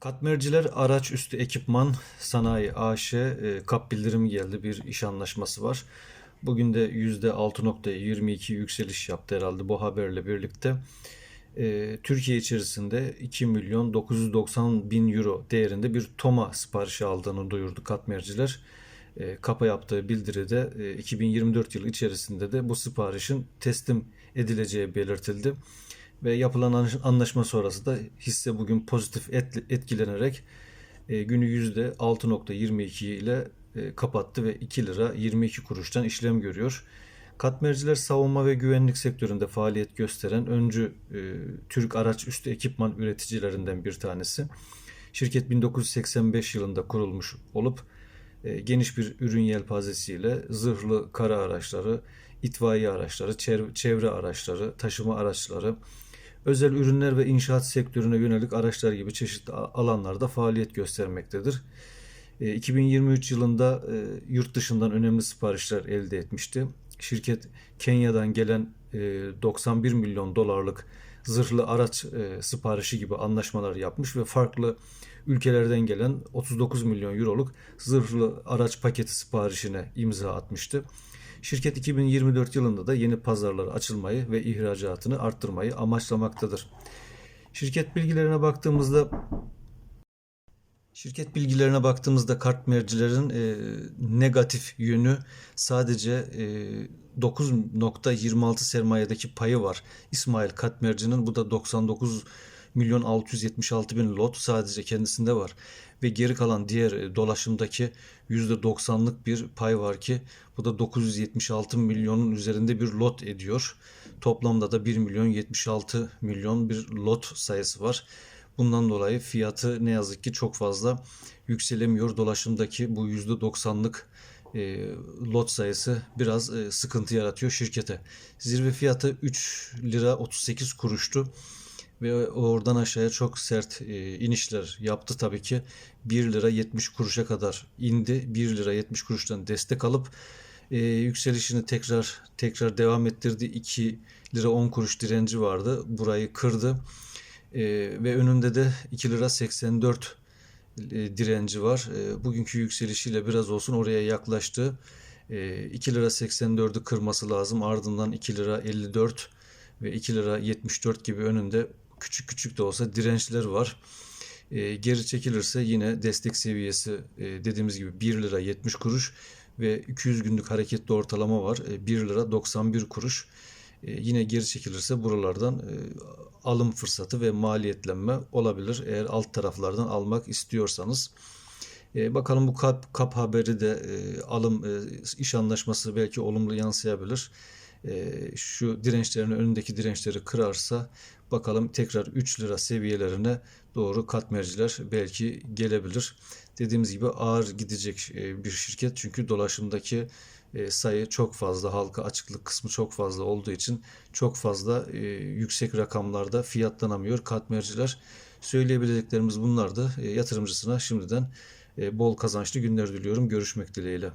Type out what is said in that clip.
Katmerciler Araç Üstü Ekipman Sanayi AŞ e, kap bildirimi geldi. Bir iş anlaşması var. Bugün de %6.22 yükseliş yaptı herhalde bu haberle birlikte. E, Türkiye içerisinde 2 milyon 990 bin euro değerinde bir TOMA siparişi aldığını duyurdu Katmerciler. E, Kapa yaptığı bildiride e, 2024 yılı içerisinde de bu siparişin teslim edileceği belirtildi ve yapılan anlaş- anlaşma sonrası da hisse bugün pozitif et- etkilenerek e, günü %6.22 ile e, kapattı ve 2 lira 22 kuruştan işlem görüyor. Katmerciler savunma ve güvenlik sektöründe faaliyet gösteren öncü e, Türk araç üstü ekipman üreticilerinden bir tanesi. Şirket 1985 yılında kurulmuş olup e, geniş bir ürün yelpazesiyle zırhlı kara araçları, itfaiye araçları, çev- çevre araçları, taşıma araçları, özel ürünler ve inşaat sektörüne yönelik araçlar gibi çeşitli alanlarda faaliyet göstermektedir. E, 2023 yılında e, yurt dışından önemli siparişler elde etmişti. Şirket Kenya'dan gelen e, 91 milyon dolarlık zırhlı araç e, siparişi gibi anlaşmalar yapmış ve farklı ülkelerden gelen 39 milyon euroluk zırhlı araç paketi siparişine imza atmıştı. Şirket 2024 yılında da yeni pazarlara açılmayı ve ihracatını arttırmayı amaçlamaktadır. Şirket bilgilerine baktığımızda Şirket bilgilerine baktığımızda kart mercilerin e, negatif yönü sadece e, 9.26 sermayedeki payı var. İsmail Katmerci'nin bu da 99 milyon 676 bin lot sadece kendisinde var. Ve geri kalan diğer e, dolaşımdaki %90'lık bir pay var ki bu da 976 milyonun üzerinde bir lot ediyor. Toplamda da 1 milyon 76 milyon bir lot sayısı var. Bundan dolayı fiyatı ne yazık ki çok fazla yükselemiyor. Dolaşımdaki bu %90'lık e, lot sayısı biraz e, sıkıntı yaratıyor şirkete. Zirve fiyatı 3 lira 38 kuruştu ve oradan aşağıya çok sert e, inişler yaptı tabii ki. 1 lira 70 kuruşa kadar indi. 1 lira 70 kuruştan destek alıp e, yükselişini tekrar tekrar devam ettirdi. 2 lira 10 kuruş direnci vardı. Burayı kırdı. E, ve önünde de 2 lira 84 e, direnci var. Bugünkü yükselişiyle biraz olsun oraya yaklaştı. E, 2 lira 84'ü kırması lazım. Ardından 2 lira 54 ve 2 lira 74 gibi önünde küçük küçük de olsa dirençler var. E, geri çekilirse yine destek seviyesi e, dediğimiz gibi 1 lira 70 kuruş ve 200 günlük hareketli ortalama var. E, 1 lira 91 kuruş. E, yine geri çekilirse buralardan e, alım fırsatı ve maliyetlenme olabilir. Eğer alt taraflardan almak istiyorsanız. E, bakalım bu kap, kap haberi de e, alım e, iş anlaşması belki olumlu yansıyabilir. E, şu dirençlerin önündeki dirençleri kırarsa bakalım tekrar 3 lira seviyelerine doğru katmerciler belki gelebilir. Dediğimiz gibi ağır gidecek e, bir şirket çünkü dolaşımdaki e, sayı çok fazla halka açıklık kısmı çok fazla olduğu için çok fazla e, yüksek rakamlarda fiyatlanamıyor katmerciler. Söyleyebileceklerimiz bunlardı. Yatırımcısına şimdiden bol kazançlı günler diliyorum. Görüşmek dileğiyle.